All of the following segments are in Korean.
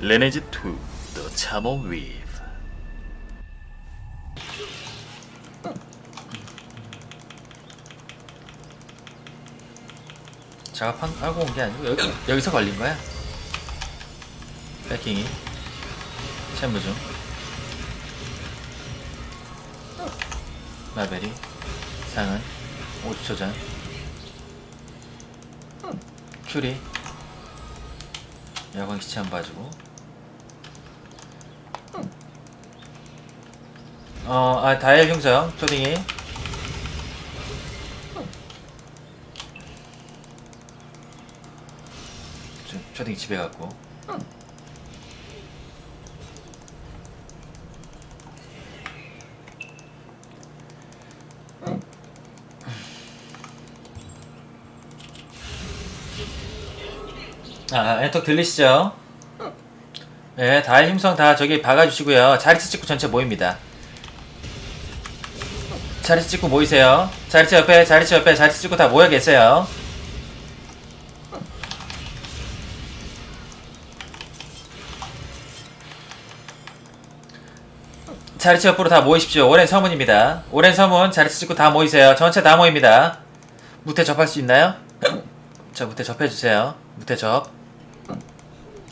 레네즈 2 The Chamon Weave 작업하고 온 게 아니고 여기, 여기서 걸린 거야? 패킹이? 채무 중. 마베리. 상은 50초 전. 큐리. 야광 시체 한 봐주고 어, 아, 다이얼 흉성, 초딩이. 초- 초딩이 집에 갔고. 아, 엔톡 들리시죠? 네, 다이얼 흉성 다 저기 박아주시고요. 자리치 찍고 전체 모입니다. 자리치 찍고 모이세요. 자리치 옆에, 자리치 옆에, 자리치 찍고 다 모여 계세요. 자리치 옆으로 다 모이십시오. 오랜 서문입니다. 오랜 서문, 자리치 찍고 다 모이세요. 전체 다 모입니다. 무태 접할 수 있나요? 자, 무태 접해주세요. 무태 접.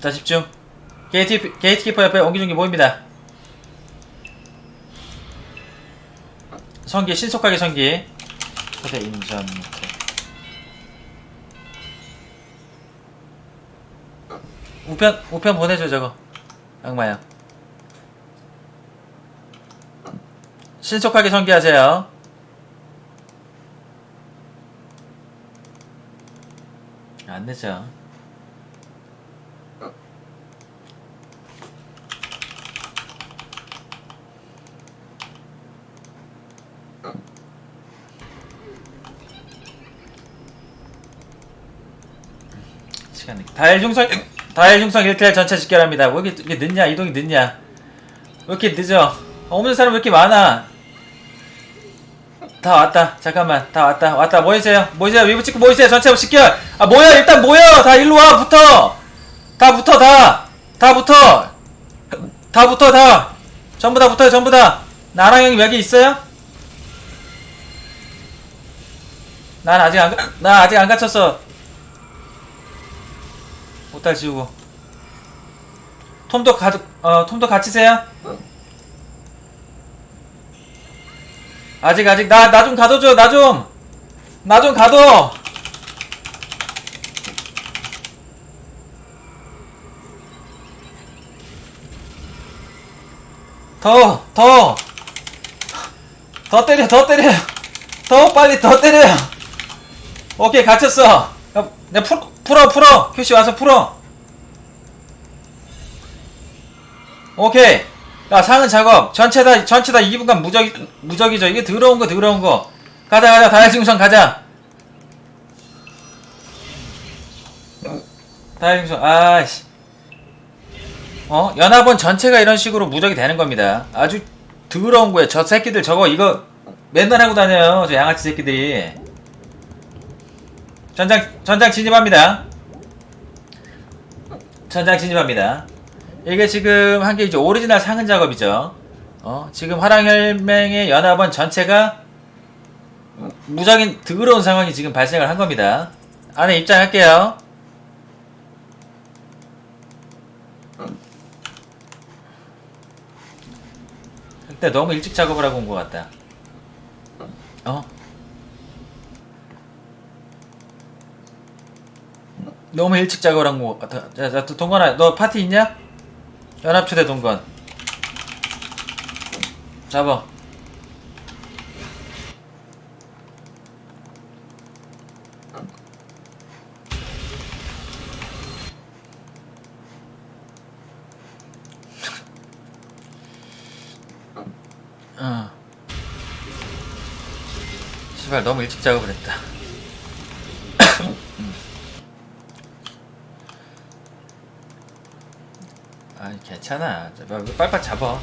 자, 집중. 게이트, 게이트키퍼 옆에 옹기종기 모입니다. 성기 신속하게 성기. 초대 인전 우편 우편 보내줘 저거. 악마야. 신속하게 성기하세요. 안 되죠 시간이 다일 흉성 다일 흉성 1텔 전체 직결합니다. 왜 이렇게, 이렇게 늦냐 이동이 늦냐? 왜 이렇게 늦어? 없는 사람 왜 이렇게 많아? 다 왔다. 잠깐만. 다 왔다. 왔다. 모이세요. 모이세요. 위브 찍고 모이세요. 전체 직결. 아 모여. 일단 모여. 다 일로 와. 붙어. 다 붙어. 다. 다 붙어. 다 붙어. 다. 전부 다 붙어요. 전부 다. 나랑 형이 여기 있어요? 난 아직 안, 가- 나 아직 안 갇혔어. 옷달 지우고. 톰도 가, 어, 톰도 갇히세요? 아직, 아직, 나, 나 좀 가둬줘, 나 좀! 나 좀 가둬! 더, 더! 더 때려, 더 때려! 더 빨리 더 때려! 오케이, 갇혔어! 야, 내 풀, 풀어, 풀어! 큐시 와서 풀어! 오케이! 야, 상은 작업! 전체 다, 전체 다 2분간 무적이, 무적이죠. 이게 더러운 거, 더러운 거. 가자, 가자, 다이아증선 가자! 다이아증선, 아이씨. 어? 연합원 전체가 이런 식으로 무적이 되는 겁니다. 아주 더러운 거예요. 저 새끼들 저거 이거 맨날 하고 다녀요. 저 양아치 새끼들이. 전장 전장 진입합니다. 전장 진입합니다. 이게 지금 한 게 이제 오리지널 상은 작업이죠. 어, 지금 화랑혈맹의 연합원 전체가 무적인 더러운 상황이 지금 발생을 한 겁니다. 안에 입장할게요. 근데 너무 일찍 작업을 하고 온 것 같다. 어? 너무 일찍 작업을 한 것 같아. 자, 자, 또 동건아, 너 파티 있냐? 연합초대 동건. 잡아. 어. 시발 너무 일찍 작업을 했다. 음. 아니 괜찮아. 자, 뭐, 빨빨 잡아.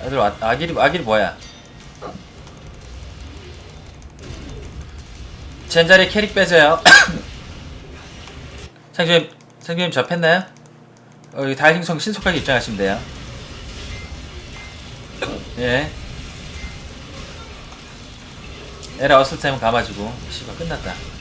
애들 와, 아길이 아길이 뭐야? 젠자리 캐릭 빼세요. 상주님, 상주님 접했나요? 어, 다행성 신속하게 입장하시면 돼요. 예. 에라 어스템은 감아주고 씨발 끝났다.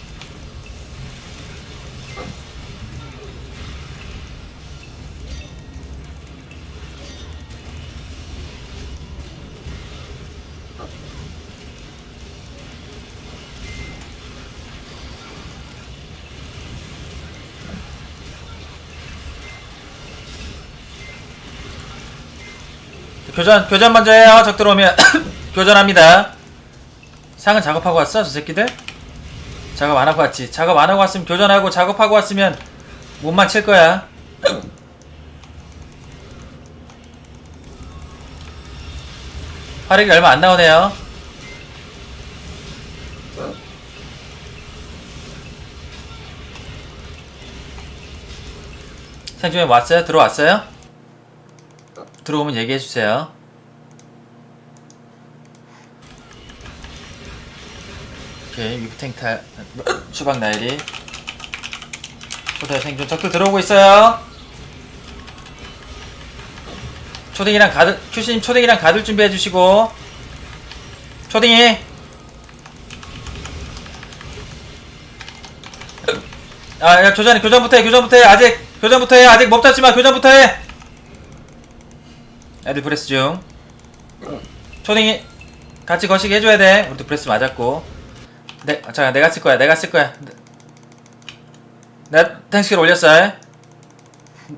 교전 교전 먼저 해요. 적 들어오면 교전합니다. 상은 작업하고 왔어, 저 새끼들? 작업 안 하고 왔지. 작업 안 하고 왔으면 교전하고 작업하고 왔으면 몸만 칠 거야. 화력이 얼마 안 나오네요. 생중에 왔어요? 들어왔어요? 들어오면 얘기해 주세요. 오케이 위부탱탈 추방 나일이 초대 생존 적들 들어오고 있어요. 초딩이랑 가들 큐시님 초딩이랑 가들 준비해 주시고. 초딩이. 아야 교전 교전부터 해 교전부터 해. 아직 교전부터 해. 아직 못 잡지마 교전부터 해 브레스 중. 초딩이 같이 거시기 해줘야 돼. 우리도 브레스 맞았고. 네, 자 내가 쓸 거야 내가 쓸 거야. 내가 탱스킬 올렸어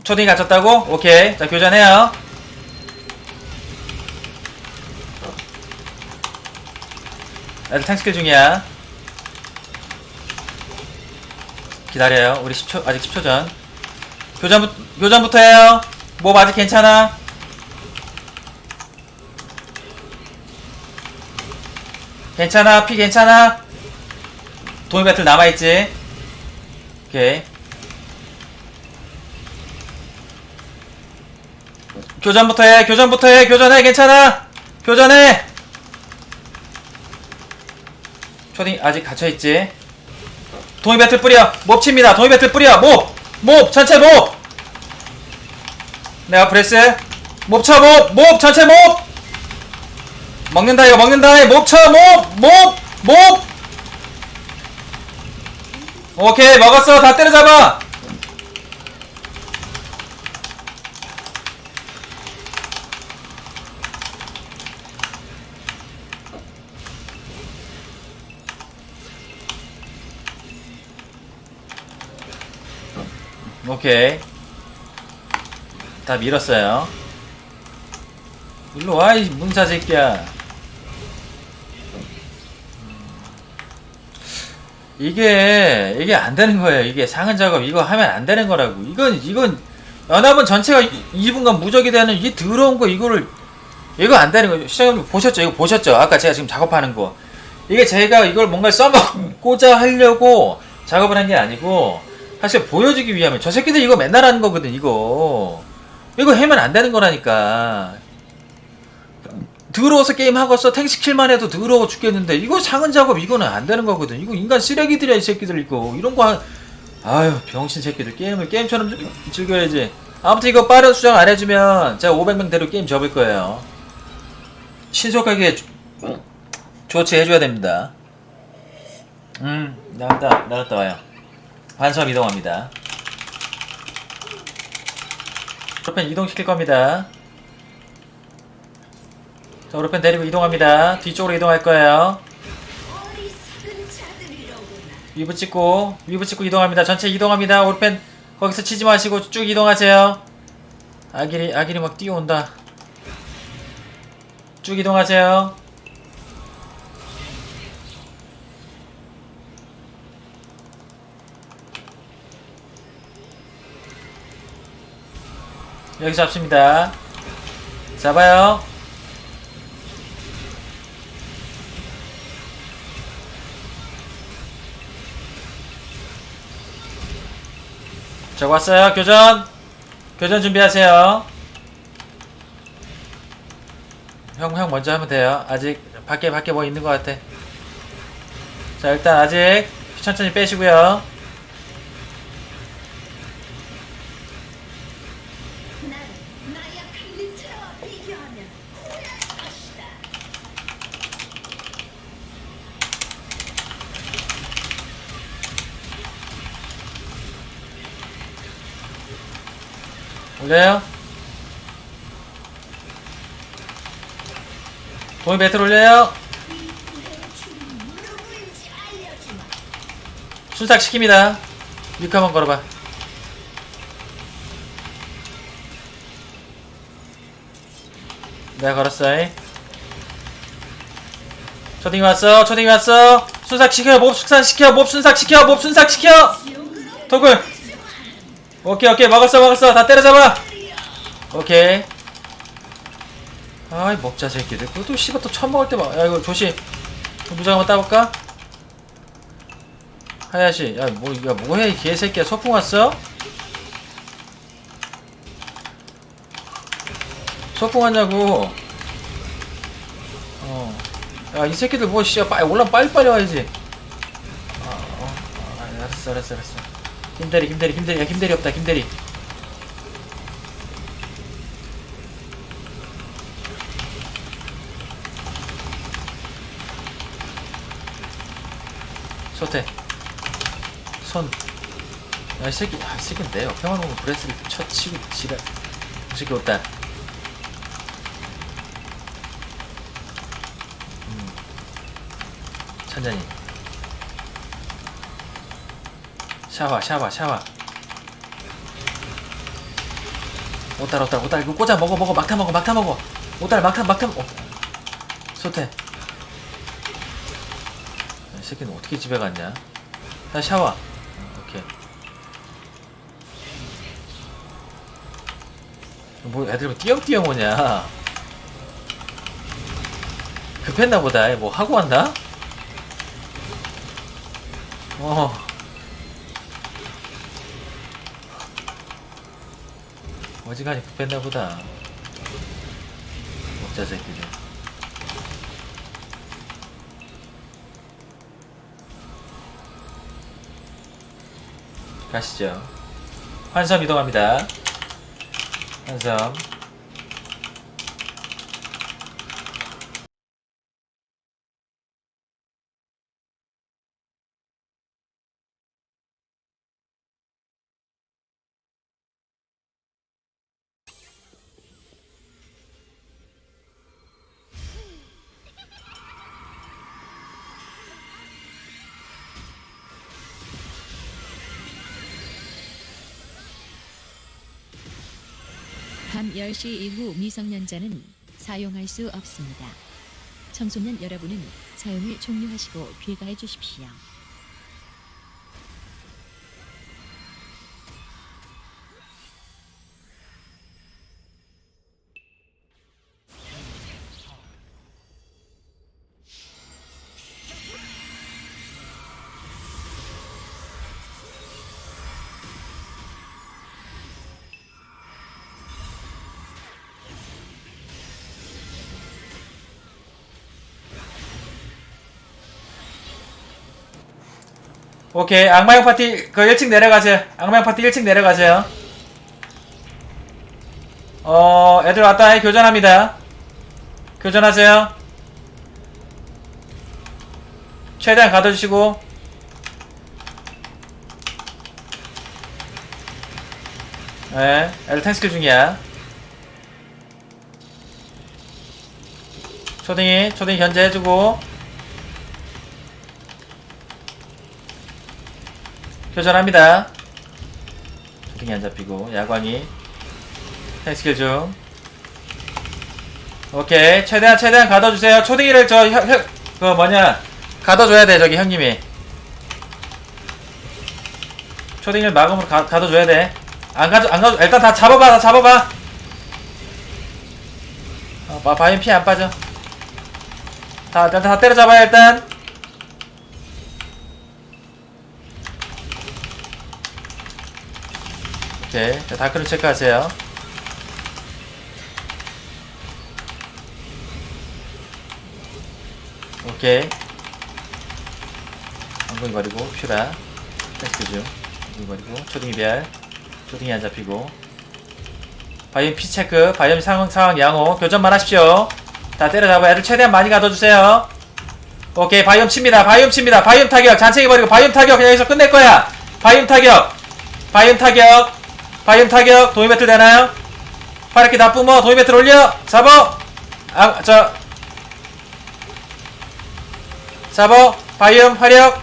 초딩이 갇혔다고? 오케이 자 교전해요. 애들 탱스킬 중이야. 기다려요. 우리 10초 아직 10초 전. 교전부, 교전부터 해요. 뭐 아직 괜찮아 괜찮아 피 괜찮아? 도미 배틀 남아있지? 오케이. 교전부터 해 교전부터 해 교전해 괜찮아? 교전해! 초딩 아직 갇혀있지? 도미 배틀 뿌려 몹 칩니다. 도미 배틀 뿌려 몹몹 전체 몹! 내가 프레스? 몹쳐 몹몹 전체 몹 먹는다 이거 먹는다 몹쳐몹몹몹. 오케이 먹었어. 다 때려잡아. 오케이. 다 밀었어요. 일로 와 이 문사 새끼야 이게 이게 안 되는 거예요. 이게 상은 작업 이거 하면 안 되는 거라고. 이건 이건 연합은 전체가 2분간 무적이 되는 이 더러운 거 이거를 이거 안 되는 거죠. 시청자분 보셨죠? 이거 보셨죠? 아까 제가 지금 작업하는 거. 이게 제가 이걸 뭔가 써먹고자 하려고 작업을 한 게 아니고 사실 보여주기 위함에 저 새끼들 이거 맨날 하는 거거든. 이거 이거 하면 안 되는 거라니까. 더러워서 게임 하고서 탱스킬만 해도 더러워 죽겠는데. 이거 상은 작업 이거는 안 되는 거거든. 이거 인간 쓰레기들이야 이 새끼들 이거. 이런 거 하... 아유 병신 새끼들. 게임을 게임처럼 즐- 즐겨야지. 아무튼 이거 빠른 수정 안 해주면 제가 500명대로 게임 접을 거예요. 신속하게 조- 조치해줘야 됩니다. 음 나갔다 나갔다 와요. 반섬 이동합니다. 프로펜 이동시킬 겁니다 자, 오른편 데리고 이동합니다. 뒤쪽으로 이동할 거예요. 위브 찍고, 위브 찍고 이동합니다. 전체 이동합니다. 오른편 거기서 치지 마시고 쭉 이동하세요. 아기리, 아기리 막 뛰어온다. 쭉 이동하세요. 여기 잡습니다. 잡아요. 자 왔어요. 교전. 교전 준비하세요. 형 형 먼저 하면 돼요. 아직 밖에 밖에 뭐 있는 것 같아. 자 일단 아직 천천히 빼시고요 올려요. 동이 배틀 올려요. 순삭 시킵니다. 6 한번 걸어봐. 내가 걸었어. 초딩 왔어. 초딩 왔어. 순삭 시켜. 몹 순삭 시켜. 몹 순삭 시켜. 몹 순삭 시켜. 도글. 오케이 오케이 먹었어 먹었어. 다 때려잡아. 오케이. 아이 먹자 새끼들. 그것도 씨발 또 처음 먹을 때 막. 야 이거 조심. 무장 한번 따볼까? 하야시. 야뭐 야 뭐해 이 개새끼야. 소풍 왔어? 소풍 왔냐고. 어. 야, 이 새끼들 뭐, 씨, 빨리, 올라 빨리빨리 와야지. 아, 어, 아, 알았어, 알았어, 알았어. 김대리, 김대리, 김대리, 야, 김대리 없다, 김대리. 소태. 손. 야, 이 새끼, 아, 옆에만 오면 브레스를 쳐 치고 지랄. 이 새끼 없다. 천천히 샤워 샤워 샤워. 오딸 오딸 오딸 이거 꽂아 먹어 먹어. 막타 먹어 막타 먹어. 오딸 막타 막타 먹어. 소태 이 새끼는 어떻게 집에 갔냐? 자 샤워. 어, 오케이. 뭐 애들 뭐 띄엄띄엄 오냐? 급했나 보다. 뭐 하고 왔나? 어. 어지간히 급했나 보다. 먹자 새끼들. 가시죠. 환섬 이동합니다. 환섬. 밤 10시 이후 미성년자는 사용할 수 없습니다. 청소년 여러분은 사용을 종료하시고 귀가해 주십시오. 오케이 악마형 파티. 그 1층 내려가세요. 악마형 파티 1층 내려가세요. 어 애들 왔다. 교전합니다. 교전하세요. 최대한 가둬주시고. 네 애들 탱스킬 중이야. 초딩이 초딩이 견제해주고 교전합니다. 초딩이 안 잡히고 야광이 탱스킬 중. 오케이 최대한 최대한 가둬주세요. 초딩이를 저 혀, 혀, 그 뭐냐 가둬줘야 돼 저기 형님이. 초딩이를 마검으로 가, 가둬줘야 돼. 안 가져 안 가져 일단 다 잡아봐 다 잡아봐. 어, 바, 바인 피안 빠져. 다 일단 다 때려잡아요 일단. 오케이. 자, 다크를 체크하세요. 오케이. 엉덩이 버리고, 퓨라. 텍스트 중. 엉덩이 버리고, 초딩이 비알. 초딩이 안 잡히고. 바이옴 피 체크, 바이옴 상황, 상황 양호. 교전만 하십시오. 다 때려잡아. 애들 최대한 많이 가둬주세요. 오케이. 바이옴 칩니다. 바이옴 칩니다. 바이옴 타격. 잔챙이 버리고, 바이옴 타격. 그냥 여기서 끝낼 거야. 바이옴 타격. 바이옴 타격. 바이옴 타격 도이 배틀 되나요? 화력기 다 뿜어 도이 배틀 올려! 잡어! 아저 잡어! 바이옴 화력!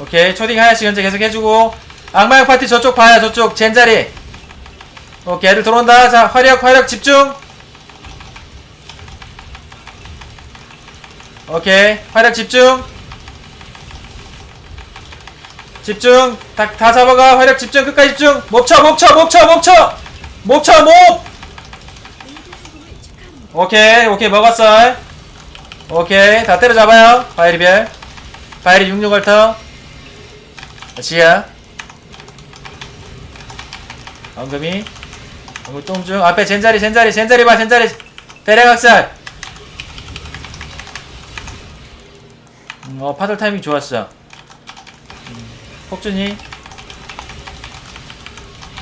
오케이 초딩 하나씩 현재 계속 해주고. 악마의 파티 저쪽 봐요 저쪽. 젠자리. 오케이 애들 들어온다. 자 화력 화력 집중! 오케이 화력 집중 집중. 다, 다 잡아가. 화력 집중. 끝까지 집중. 몹쳐 몹쳐 몹쳐 몹쳐. 몹쳐 몹. 오케이 오케이. 먹었어 오케이. 다 때려잡아요. 바이리별 바이리 66얼터. 지야 엉금이. 엉금 똥중. 앞에 젠자리 젠자리 젠자리 봐 젠자리. 대략학살. 음, 어 파들 타이밍 좋았어. 음, 폭준이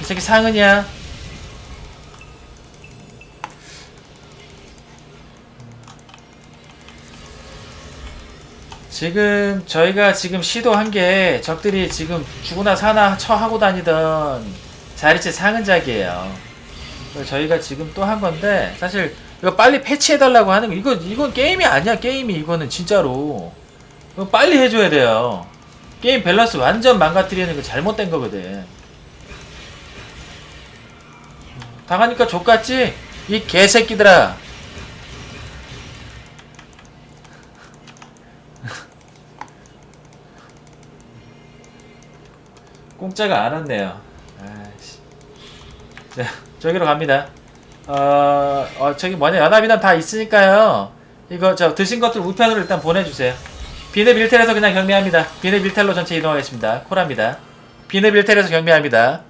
이 새끼 상은이야 지금 저희가 지금 시도한 게 적들이 지금 죽으나 사나 처하고 다니던 자리체 상은작이에요. 저희가 지금 또 한 건데 사실 이거 빨리 패치해달라고 하는 거 이거 이건 게임이 아니야 게임이 이거는 진짜로 이거 빨리 해줘야 돼요. 게임 밸런스 완전 망가뜨리는 거 잘못된 거거든. 당하니까 족같지? 이 개새끼들아. 공짜가 안 왔네요. 아이씨. 자, 저기로 갑니다. 어, 어, 저기 뭐냐, 연합이단 다 있으니까요. 이거 저 드신 것들 우편으로 일단 보내주세요. 비네 빌텔에서 그냥 경매합니다. 비네 빌텔로 전체 이동하겠습니다. 콜합니다. 비네 빌텔에서 경매합니다.